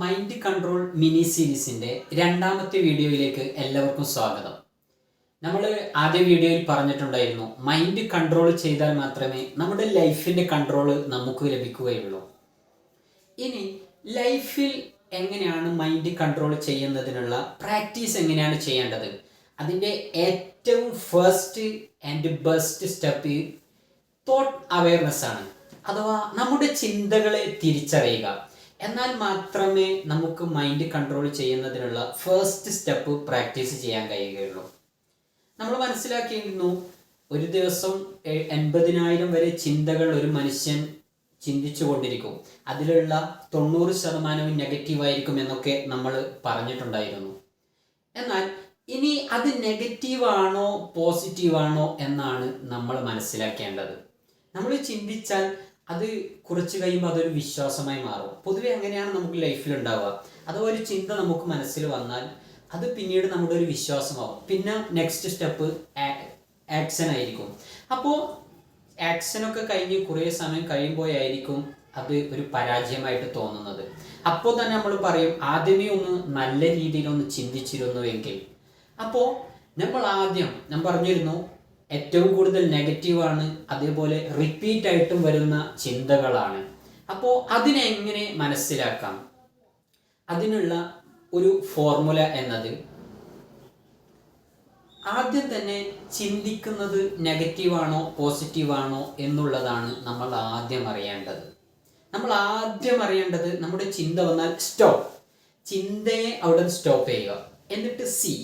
Mind control mini സീരീസിന്റെ രണ്ടാമത്തെ വീഡിയോയിലേക്ക് എല്ലാവർക്കും സ്വാഗതം. നമ്മൾ ആദ്യ വീഡിയോയിൽ പറഞ്ഞിട്ടുണ്ടായിരുന്നു മൈൻഡ് കൺട്രോൾ ചെയ്താൽ മാത്രമേ നമ്മുടെ ലൈഫിന്റെ കൺട്രോൾ നമുക്ക് ലഭിക്കുകയുള്ളൂ. ഇനി ലൈഫിൽ എങ്ങനെയാണ് മൈൻഡ് കൺട്രോൾ ചെയ്യുന്നതിനുള്ള പ്രാക്ടീസ് എങ്ങനെയാണ് ചെയ്യേണ്ടത്? അതിന്റെ ഏറ്റവും first and best step thought awareness ആണ്. അഥവാ നമ്മുടെ ചിന്തകളെ തിരിച്ചറിയുക. എന്നാൽ മാത്രമേ നമുക്ക് മൈൻഡ് കൺട്രോൾ ചെയ്യുന്നതിനുള്ള ഫസ്റ്റ് സ്റ്റെപ്പ് പ്രാക്ടീസ് ചെയ്യാൻ കഴിയുകയുള്ളൂ. നമ്മൾ മനസ്സിലാക്കിയിരുന്നു ഒരു ദിവസം എൺപതിനായിരം വരെ ചിന്തകൾ ഒരു മനുഷ്യൻ ചിന്തിച്ചു കൊണ്ടിരിക്കും. അതിലുള്ള തൊണ്ണൂറ് ശതമാനവും നെഗറ്റീവായിരിക്കും എന്നൊക്കെ നമ്മൾ പറഞ്ഞിട്ടുണ്ടായിരുന്നു. എന്നാൽ ഇനി അത് നെഗറ്റീവാണോ പോസിറ്റീവാണോ എന്നാണ് നമ്മൾ മനസ്സിലാക്കേണ്ടത്. നമ്മൾ ചിന്തിച്ചാൽ അത് കുറച്ച് കഴിയുമ്പോൾ അതൊരു വിശ്വാസമായി മാറും. പൊതുവെ അങ്ങനെയാണ് നമുക്ക് ലൈഫിൽ ഉണ്ടാവുക. അഥവാ ഒരു ചിന്ത നമുക്ക് മനസ്സിൽ വന്നാൽ അത് പിന്നീട് നമ്മുടെ ഒരു വിശ്വാസമാവും. പിന്നെ നെക്സ്റ്റ് സ്റ്റെപ്പ് ആക്ഷൻ ആയിരിക്കും. അപ്പോൾ ആക്ഷനൊക്കെ കഴിഞ്ഞ് കുറേ സമയം കഴിയുമ്പോഴായിരിക്കും അത് ഒരു പരാജയമായിട്ട് തോന്നുന്നത്. അപ്പോൾ തന്നെ നമ്മൾ പറയും ആദ്യമേ ഒന്ന് നല്ല രീതിയിൽ ഒന്ന് ചിന്തിച്ചിരുന്നുവെങ്കിൽ അപ്പോൾ നമ്മൾ ആദ്യം ഞാൻ പറഞ്ഞിരുന്നു ഏറ്റവും കൂടുതൽ നെഗറ്റീവാണ് അതേപോലെ റിപ്പീറ്റ് ആയിട്ടും വരുന്ന ചിന്തകളാണ്. അപ്പോൾ അതിനെ എങ്ങനെ മനസ്സിലാക്കാം? അതിനുള്ള ഒരു ഫോർമുല എന്നത് ആദ്യം തന്നെ ചിന്തിക്കുന്നത് നെഗറ്റീവാണോ പോസിറ്റീവാണോ എന്നുള്ളതാണ് നമ്മൾ ആദ്യം അറിയേണ്ടത്. നമ്മൾ ആദ്യം അറിയേണ്ടത് നമ്മുടെ ചിന്ത വന്നാൽ സ്റ്റോപ്പ് ചിന്തയെ അവിടെ സ്റ്റോപ്പ് ചെയ്യുക. എന്നിട്ട് സി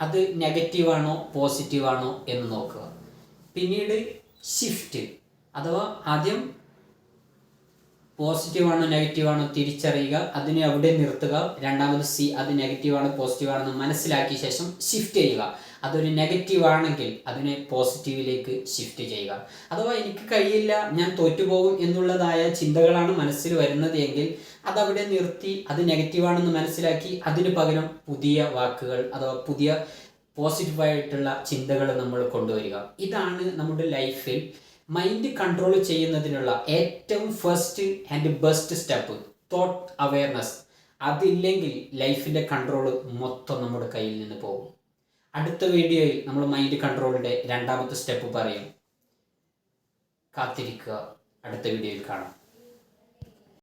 അത് നെഗറ്റീവാണോ പോസിറ്റീവാണോ എന്ന് നോക്കുക. പിന്നീട് ഷിഫ്റ്റ് അഥവാ ആദ്യം പോസിറ്റീവാണോ നെഗറ്റീവാണോ തിരിച്ചറിയുക അതിനെ അവിടെ നിർത്തുക. രണ്ടാമത് സി അത് നെഗറ്റീവാണോ പോസിറ്റീവാണെന്ന് മനസ്സിലാക്കിയ ശേഷം ഷിഫ്റ്റ് ചെയ്യുക. അതൊരു നെഗറ്റീവ് ആണെങ്കിൽ അതിനെ പോസിറ്റീവിലേക്ക് ഷിഫ്റ്റ് ചെയ്യുക. അഥവാ എനിക്ക് കഴിയില്ല ഞാൻ തോറ്റുപോകും എന്നുള്ളതായ ചിന്തകളാണ് മനസ്സിൽ വരുന്നത് എങ്കിൽ അതവിടെ നിർത്തി അത് നെഗറ്റീവാണെന്ന് മനസ്സിലാക്കി അതിന് പകരം പുതിയ വാക്കുകൾ അഥവാ പുതിയ പോസിറ്റീവായിട്ടുള്ള ചിന്തകൾ നമ്മൾ കൊണ്ടുവരിക. ഇതാണ് നമ്മുടെ ലൈഫിൽ മൈൻഡ് കൺട്രോൾ ചെയ്യുന്നതിനുള്ള ഏറ്റവും first and best step thought awareness അതില്ലെങ്കിൽ ലൈഫിന്റെ കൺട്രോൾ മൊത്തം നമ്മുടെ കയ്യിൽ നിന്ന് പോകും. അടുത്ത വീഡിയോയിൽ നമ്മൾ മൈൻഡ് കൺട്രോളിന്റെ രണ്ടാമത്തെ സ്റ്റെപ്പ് പറയും. കാത്തിരിക്കുക. അടുത്ത വീഡിയോയിൽ കാണാം.